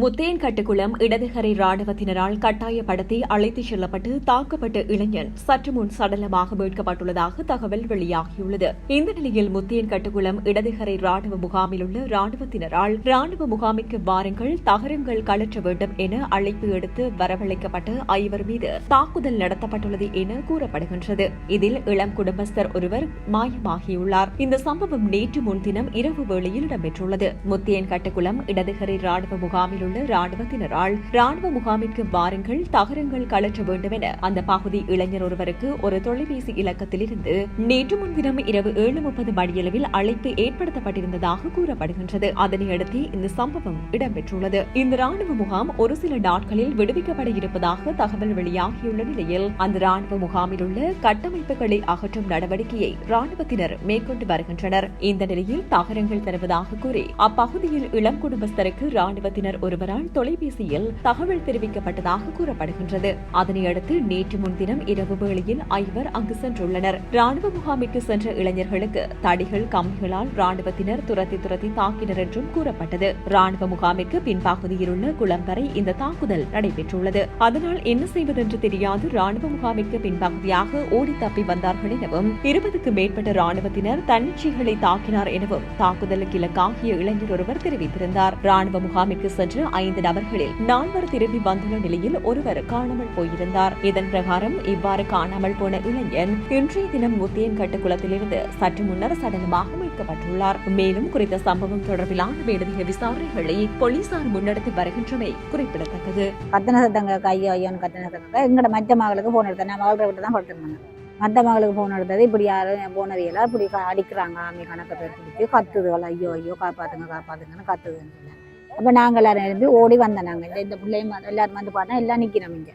முத்தேன்கட்டுக்குளம் இடதுகரை ராணுவத்தினரால் கட்டாயப்படுத்தி அழைத்துச் செல்லப்பட்டு தாக்கப்பட்ட இளைஞன் சற்று முன் சடலமாக மீட்கப்பட்டுள்ளதாக தகவல் வெளியாகியுள்ளது. இந்த நிலையில் முத்தேன்கட்டுக்குளம் இடதுகரை ராணுவ முகாமில் உள்ள ராணுவத்தினரால் ராணுவ முகாமிற்கு வாருங்கள் தகரங்கள் கழற்ற வேண்டும் என அழைப்பு எடுத்து வரவழைக்கப்பட்ட ஐவர் மீது தாக்குதல் நடத்தப்பட்டுள்ளது என கூறப்படுகின்றது. இதில் இளம் குடும்பஸ்தர் ஒருவர் மாயமாகியுள்ளார். இந்த சம்பவம் நேற்று முன்தினம் இரவு வேளையில் இடம்பெற்றுள்ளது. முத்தியன் கட்டுக்குளம் இடதுகரை ராணுவ முகாமில் உள்ள ராணுவத்தினரால் ராணுவ முகாமிற்கு வாருங்கள் தகரங்கள் கலற்ற வேண்டும் என அந்த பகுதி இளைஞர் ஒருவருக்கு ஒரு தொலைபேசி இலக்கத்திலிருந்து நேற்று முன்தினம் இரவு ஏழு முப்பது மணியளவில் அழைப்பு ஏற்படுத்தப்பட்டிருந்ததாக கூறப்படுகின்றது. அதனையடுத்து இந்த சம்பவம் இடம்பெற்றுள்ளது. இந்த ராணுவ முகாம் ஒரு சில நாட்களில் விடுவிக்கப்பட இருப்பதாக தகவல் வெளியாகியுள்ள நிலையில் அந்த ராணுவ முகாமில் உள்ள கட்டமைப்புகளை அகற்றும் நடவடிக்கையை ராணுவத்தினர் மேற்கொண்டு வருகின்றனர். இந்த நிலையில் தகரங்கள் தருவதாக கூறி அப்பகுதியில் இளம் குடும்பஸ்தருக்கு ராணுவத்தினர் ஒரு ஒருவரால் தொலைபேசியில் தகவல் தெரிவிக்கப்பட்டதாக கூறப்படுகின்றது. அதனையடுத்து நேற்று முன்தினம் இரவு வேளையில் ஐவர் அங்கு சென்றுள்ளனர். ராணுவ முகாமிற்கு சென்ற இளைஞர்களுக்கு தடிகள் கம்பிகளால் ராணுவத்தினர் துரத்தி துரத்தி தாக்கினர் என்றும் கூறப்பட்டது. ராணுவ முகாமிற்கு பின்பகுதியில் உள்ள குளம் வரை இந்த தாக்குதல் நடைபெற்றுள்ளது. அதனால் என்ன செய்வதென்று தெரியாது. ராணுவ முகாமிற்கு பின்பகுதியாக ஓடி தப்பி வந்தார்கள் எனவும் இருபதுக்கு மேற்பட்ட ராணுவத்தினர் தன்னிச்சைகளை தாக்கினார் எனவும் தாக்குதலுக்கு இலக்காகிய இளைஞர் ஒருவர் தெரிவித்திருந்தார். ராணுவ முகாமிற்கு சென்ற ஐந்து நபர்களில் நால்வர் திரும்பி வந்துள்ள நிலையில் ஒருவர் காணாமல் போயிருந்தார். இதன் பிரகாரம் இவ்வாறு காணாமல் போன இளைஞன் இன்றைய தினம் முத்தியன்கட்டு கட்டுக்குளத்திலிருந்து சற்று முன்னர் சடலமாக மீட்கப்பட்டுள்ளார். மேலும் குறித்த சம்பவம் தொடர்பிலான மேலதிக விசாரணைகளை போலீசார் முன்னெடுத்து வருகின்றமை குறிப்பிடத்தக்கது. கத்தனை சத்தங்க ஐயோ ஐயோன்னு கத்தனை சத்தங்க எங்கட மற்ற மகளுக்கு போன் எடுத்தேன். நான் மகளை விட்டு தான் படுத்திருந்தாங்க மற்ற மகளுக்கு போன் எடுத்தது இப்படி யாரும் போனவையெல்லாம் இப்படி அடிக்கிறாங்க. ஆமி கணக்கு பேர் பிடிச்சி கத்துதுகள் ஐயோ ஐயோ காப்பாத்துங்க காப்பாத்துங்கன்னு கத்துதுன்னு சொல்லி அப்போ நாங்கள் எல்லாரும் எழுப்பி ஓடி வந்தோம் நாங்கள் இந்த இந்த பிள்ளையும் எல்லாரும் வந்து பார்த்தா எல்லாம் நிற்கிறோம் இங்கே.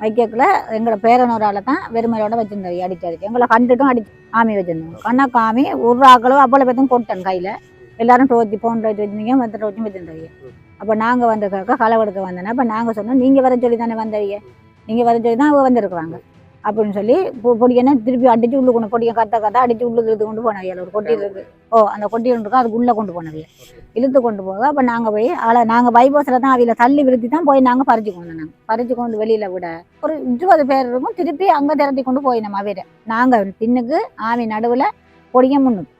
வைக்கக்குள்ள எங்களை பேரனூரால் தான் வெறுமையோட வச்சிருந்தோம் அடிச்சு அடிச்சு. எங்களை கண்டுட்டும் அடிச்சு ஆமி வச்சுருந்தோம். கண்ணா காமி ஒரு ஆக்களும் அவ்வளோ பேர்த்தும் கொட்டேன் கையில். எல்லாரும் டோச்சி போன் டோச்சி வச்சுருந்தீங்க மற்ற டோச்சும் வச்சுருந்தவங்க அப்போ நாங்கள் வந்து களவெடுக்க வந்தோன்னா அப்போ நாங்கள் சொன்னோம் நீங்கள் வர சொல்லி தானே வந்தவங்க நீங்கள் வர சொல்லி தான் அவங்க வந்திருக்குறாங்க. அப்படின்னு சொல்லி பொ- பொடியனை திருப்பி அடிச்சு உள்ளு கொண்டு பொடியை கத்த கத்த அடிச்சு உள்ளுக்கு இழுத்து கொண்டு போனவையல் ஒரு கொட்டி இருக்கு ஓ அந்த கொட்டி ஒன்று இருக்கும் அதுக்கு உள்ளே கொண்டு போனவைய இழுத்து கொண்டு போக அப்போ நாங்கள் போய் ஆளை நாங்கள் பைபாஸில் தான் அவையில தள்ளி விருத்தி தான் போய் நாங்கள் பறிச்சு கொண்டு நாங்கள் பறிச்சு கொண்டு வெளியில் விட ஒரு இருபது பேர் இருக்கும் திருப்பி அங்கே திரட்டி கொண்டு போய் நம்ம அவையில. நாங்கள் பின்னுக்கு ஆவி நடுவில் பொடியை முன்னுக்கு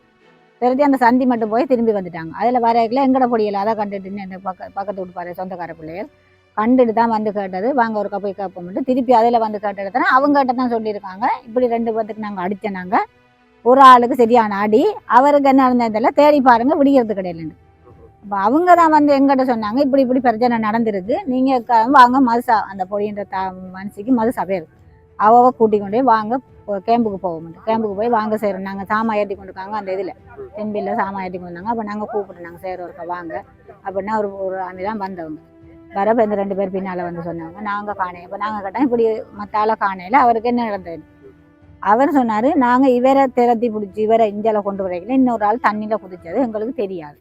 திரட்டி அந்த சந்தி மட்டும் போய் திரும்பி வந்துட்டாங்க. அதில் வரையில எங்கட பொடியில் அதை கண்டுட்டு பக்க பக்கத்து வீட்டு பாரு சொந்தக்கார பிள்ளைகள். கண்டுட்டு தான் வந்து கேட்டது. வாங்க ஒரு போய் கேட்போம்ட்டு திருப்பி அதில் வந்து கேட்டதுனா அவங்க கிட்ட தான் சொல்லியிருக்காங்க. இப்படி ரெண்டு பேர்த்துக்கு நாங்கள் அடித்தோம் நாங்கள் ஒரு ஆளுக்கு சரியான அடி. அவருக்கு என்ன இருந்ததில்ல தேடி பாருங்கள் விடிகிறது கிடையாது அப்போ அவங்க தான் வந்து எங்கிட்ட சொன்னாங்க இப்படி இப்படி பிரச்சனை நடந்திருக்கு நீங்கள் வாங்க மதுசா அந்த பொடின்ற த மனுஷிக்கு மதுசா பேர். அவ கூட்டி கொண்டு போய் வாங்க கேம்புக்கு போக மாட்டோம் கேம்புக்கு போய் வாங்க செய்கிறோம் நாங்கள் சாமா ஏற்றி கொண்டு இருக்காங்க அந்த இதில். தென்பில்ல சாமா ஏற்றி கொண்டு வந்தாங்க. அப்போ நாங்கள் கூப்பிட்டு நாங்கள் செய்கிற இருக்கோம் வாங்க. அப்படின்னா ஒரு ஒரு ஆமி தான் வந்தவங்க. வரப்ப இந்த ரெண்டு பேர் பின்னால் வந்து சொன்னாங்க. நாங்கள் காணேன் இப்போ நாங்கள் கேட்டோம் இப்படி மற்றால காணையில் அவருக்கு என்ன நடந்தது? அவர் சொன்னார் நாங்கள் இவரை திரத்தி பிடிச்சி இவரை இஞ்சால கொண்டு வரைக்கல இன்னொரு ஆள் தண்ணியில் குதிச்சது எங்களுக்கு தெரியாது.